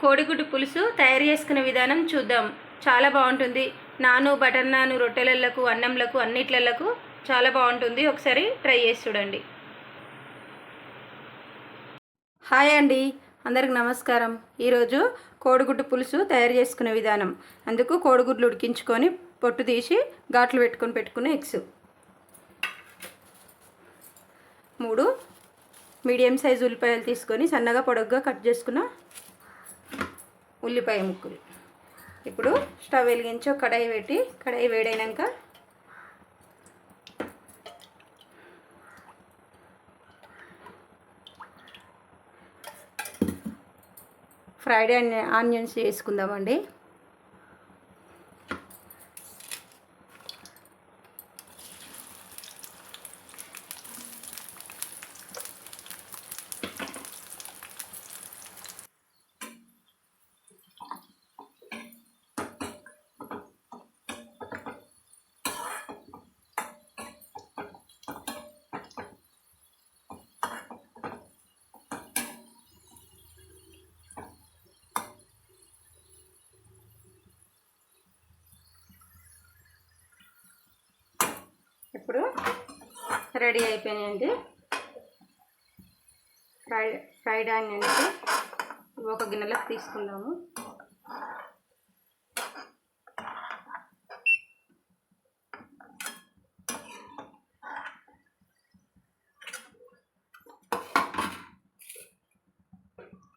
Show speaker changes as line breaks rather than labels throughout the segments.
కోడిగుడ్డు పులుసు తయారు చేసుకునే విధానం చూద్దాం. చాలా బాగుంటుంది. నాను బటర్ నాను రొట్టెలకు అన్నంలకు అన్నిట్లకు చాలా బాగుంటుంది. ఒకసారి ట్రై చేసి చూడండి. హాయ్ అండి. అందరికి నమస్కారం. ఈరోజు కోడిగుడ్డు పులుసు తయారు చేసుకునే విధానం. అందుకు కోడిగుడ్లు ఉడికించుకొని పొట్టు తీసి ఘాట్లు పెట్టుకొని పెట్టుకునే ఎగ్స్. మూడు మీడియం సైజు ఉల్లిపాయలు తీసుకొని సన్నగా పొడగ్గా కట్ చేసుకున్న ఉల్లిపాయ ముక్కలు. ఇప్పుడు స్టవ్ వెలిగించి ఒక కడాయి పెట్టి కడాయి వేడైనాక ఫ్రైడ్ ఆనియన్స్ వేసుకుందామండి. ఇప్పుడు రెడీ అయిపోయినాయండి. ఫ్రై ఫ్రైడ్ ఆనియన్స్ ఒక గిన్నెలోకి తీసుకుందాము.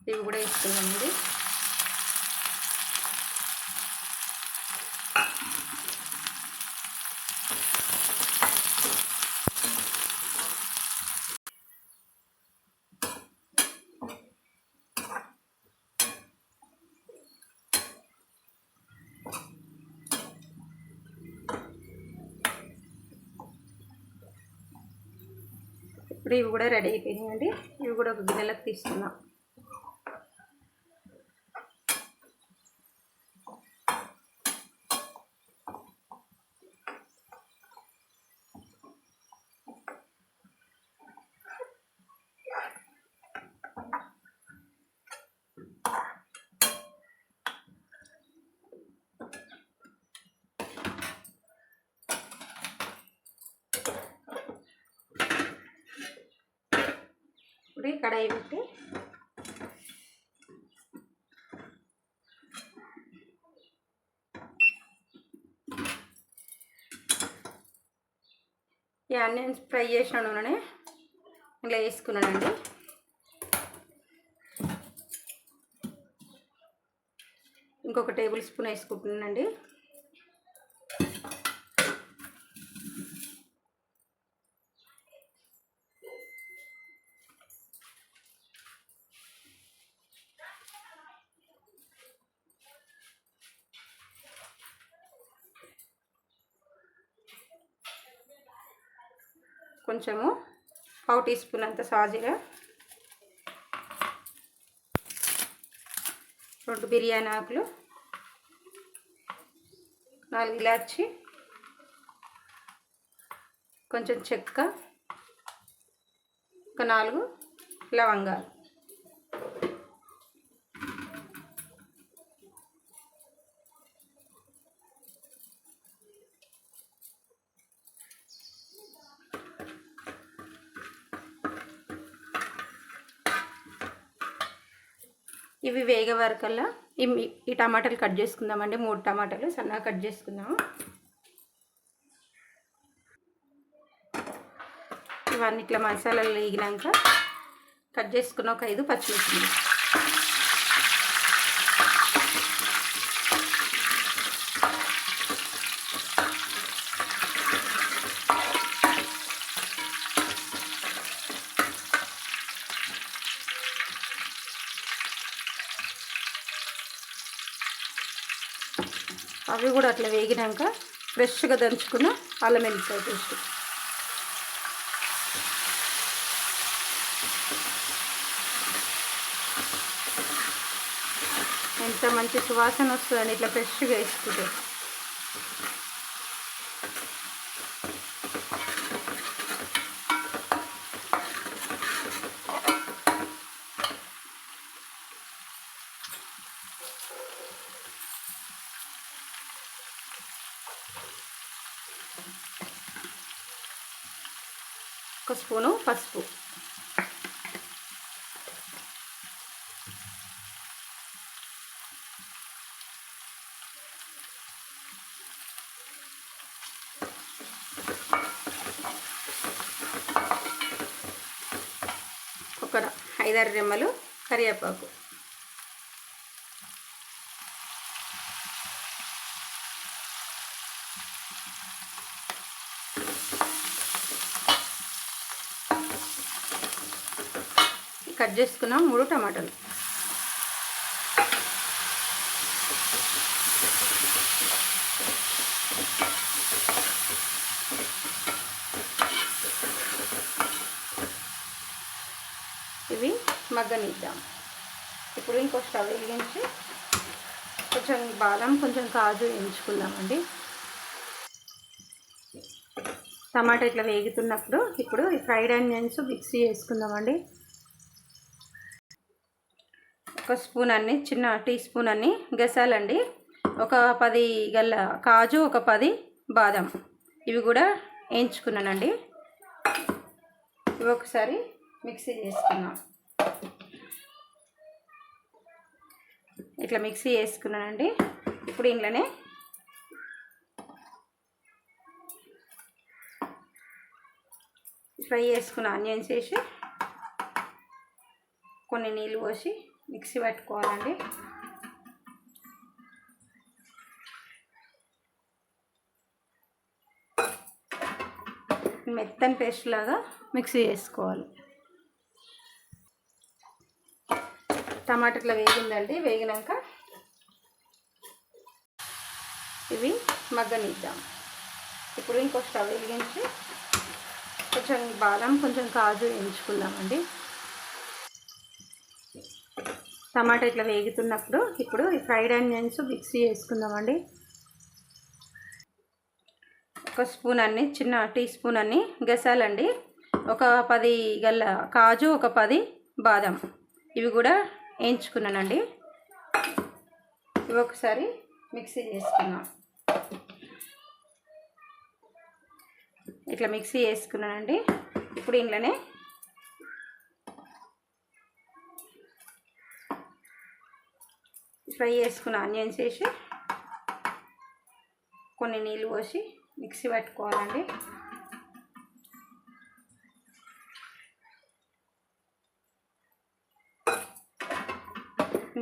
ఇవి కూడా వేసుకుందామండి. ఇప్పుడు ఇవి కూడా రెడీ అయిపోయినాయండి. ఇవి కూడా ఒక గిన్నెలకు తీసుకున్నాం ఇప్పుడు కడాయి పెట్టి ఈ ఆనియన్స్ ఫ్రై చేసిన నూనె ఇలా వేసుకున్నానండి. ఇంకొక టేబుల్ స్పూన్ వేసుకుంటున్నానండి. కొంచెము పావు టీ స్పూన్ అంత సాజీరా. రెండు బిర్యానీ ఆకులు. నాలుగు ఇలాచి. కొంచెం చెక్క. ఒక నాలుగు లవంగాలు. ఇవి వేగే వరకల్లా ఈ ఈ టమాటాలు కట్ చేసుకుందామండి. మూడు టమాటాలు సన్నగా కట్ చేసుకుందాము. ఇవన్నీ ఇట్లా మసాలాలు వేగినాక కట్ చేసుకున్న ఒక ఐదు పచ్చిమిర్చి అవి కూడా అట్లా వేగినాక ఫ్రెష్గా దంచుకున్న అల్లం వెల్లిపాయ పేస్ట్. ఎంత మంచి సువాసన వస్తుందని ఇట్లా ఫ్రెష్గా వేసుకుంటే ఒక స్పూను పసుపు. ఒక ఐదారు రెమ్మలు కరివేపాకు. కట్ చేసుకున్నాం మూడు టమాటాలు. ఇవి మగ్గనిద్దాం. ఇప్పుడు ఇంకో స్టవ్ వెలిగించి కొంచెం బాదం కొంచెం కాజు వేయించుకుందామండి. టమాటా ఇట్లా వేగుతున్నప్పుడు ఇప్పుడు ఈ ఫ్రైడ్ ఆనియన్స్ మిక్సీ వేసుకుందామండి. ఒక స్పూన్ అన్ని చిన్న టీ స్పూన్ అన్ని గసాలండి. ఒక పది గల్ల కాజు ఒక పది బాదం. ఇవి కూడా వేయించుకున్నానండి. ఇవి ఒకసారి మిక్సీ చేసుకున్నాం ఇట్లా మిక్సీ చేసుకున్నానండి. ఇప్పుడు ఇంట్లోనే ఫ్రై చేసుకున్న ఆనియన్స్ వేసి కొన్ని నీళ్ళు పోసి మిక్సీ పెట్టుకోవాలండి. మెత్తని పేస్ట్ లాగా మిక్సీ చేసుకోవాలి. టమాటా ఇట్లా వేగిందండి వేగినాక ఇవి మగ్గనిద్దాం. ఇప్పుడు ఇంకో స్టవ్ వెలిగించి కొంచెం బాదం కొంచెం కాజు ఎంచుకుందామండి టమాటా ఇట్లా వేగుతున్నప్పుడు ఇప్పుడు ఈ ఫ్రైడ్ ఆనియన్స్ మిక్సీ వేసుకుందామండి ఒక స్పూన్ అన్ని చిన్న టీ స్పూన్ అన్ని గసాలండి. ఒక పది గల్ల కాజు ఒక పది బాదం. ఇవి కూడా వేయించుకున్నానండి. ఇవి ఒకసారి మిక్సీ చేసుకున్నాం ఇట్లా మిక్సీ వేసుకున్నానండి ఇప్పుడు ఇంట్లోనే ఫ్రై చేసుకున్న ఆనియన్స్ వేసి కొన్ని నీళ్ళు పోసి మిక్సీ పట్టుకోవాలండి.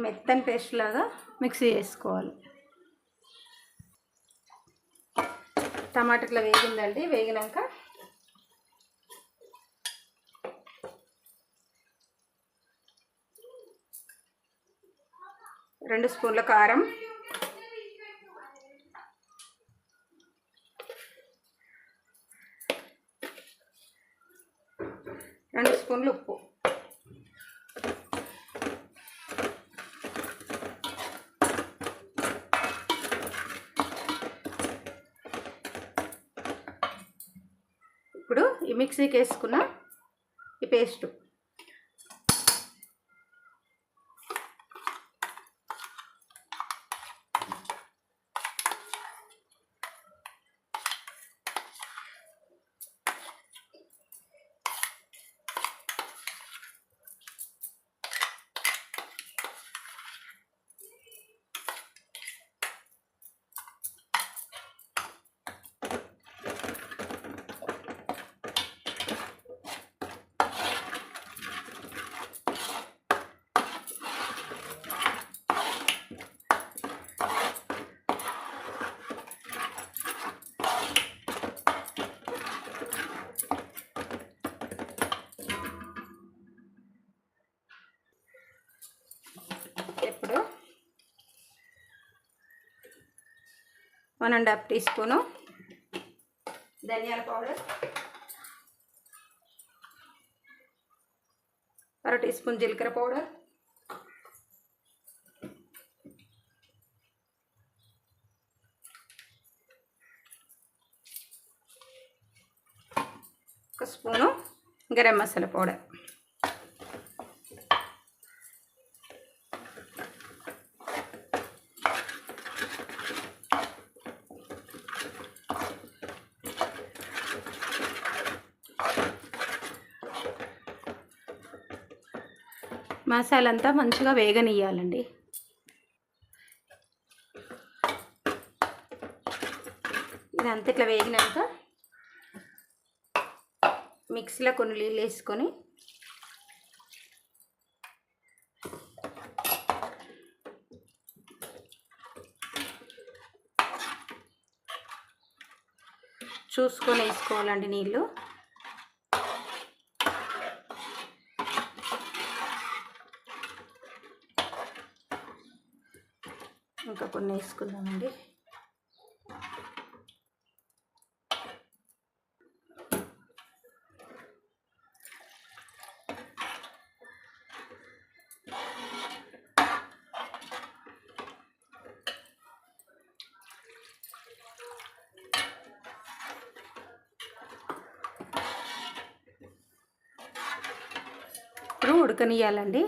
మెత్తని పేస్ట్ లాగా మిక్సీ చేసుకోవాలి. టమాటా ఇట్లా వేగిందండి. వేగినాక రెండు స్పూన్ల కారం. రెండు స్పూన్లు ఉప్పు. ఇప్పుడు ఈ మిక్సీకి వేసుకున్న ఈ పేస్టు ఇప్పుడు one and half teaspoon ధనియాల పౌడర్ అర టీ స్పూన్ జీలకర్ర పౌడర్ ఒక స్పూను గరం మసాలా పౌడర్. మసాలా అంతా మంచిగా వేగనియ్యాలండి. ఇదంతా ఇట్లా వేగినాక మిక్సీలో కొన్ని నీళ్ళు వేసుకొని చూసుకొని వేసుకోవాలండి నీళ్ళు ఇంకా కొన్ని వేసుకుందామండి. ఇప్పుడు ఉడకనియాలండి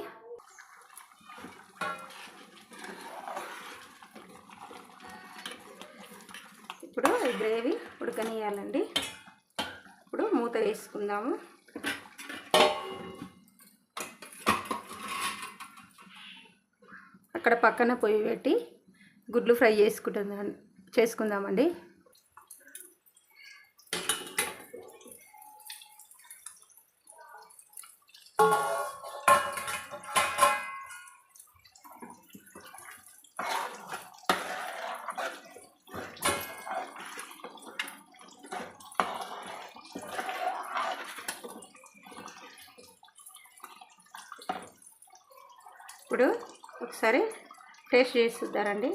ఇప్పుడు ఈ గ్రేవీ ఉడకనియాలండి ఇప్పుడు మూత వేసుకుందాము. అక్కడ పక్కన పొయ్యి పెట్టి గుడ్లు ఫ్రై చేసుకుంటుందా చేసుకుందామండి. ఇప్పుడు ఒకసారి టేస్ట్ చేసి చూద్దారండి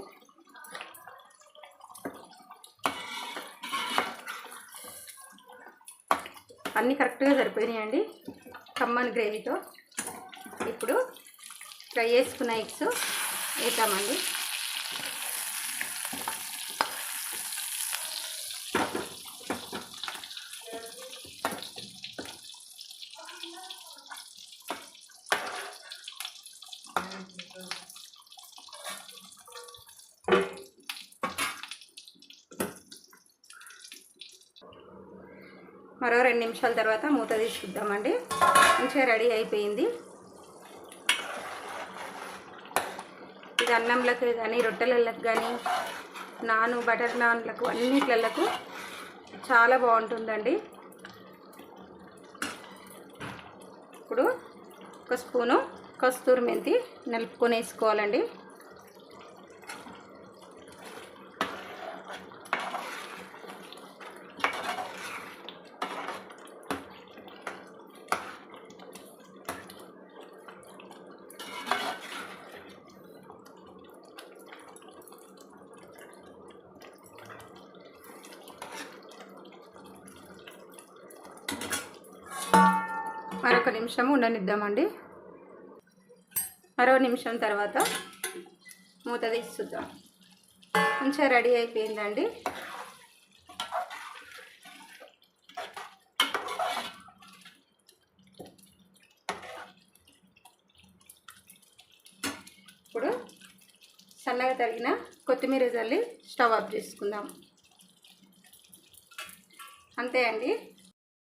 అన్నీ కరెక్ట్గా సరిపోయినాయండి. కమ్మని గ్రేవీతో. ఇప్పుడు ఫ్రై చేసుకున్న ఎగ్స్ వేద్దామండి. మరో రెండు నిమిషాల తర్వాత మూత తీసి చూద్దామండి. మంచిగా రెడీ అయిపోయింది. ఇది అన్నంలకు కానీ రొట్టెలకు కానీ నాను బటర్ నాన్లకు అన్నిట్లకు చాలా బాగుంటుందండి. ఇప్పుడు ఒక స్పూను కస్తూరి మెంతి నలుపుకొని వేసుకోవాలండి. మరొక నిమిషం ఉండనిద్దామండి. మరో నిమిషం తర్వాత మూత తీసి కొంచెం మంచిగా రెడీ అయిపోయిందండి. ఇప్పుడు సన్నగా తరిగిన కొత్తిమీర జల్లి స్టవ్ ఆఫ్ చేసుకుందాం. అంతే అండి.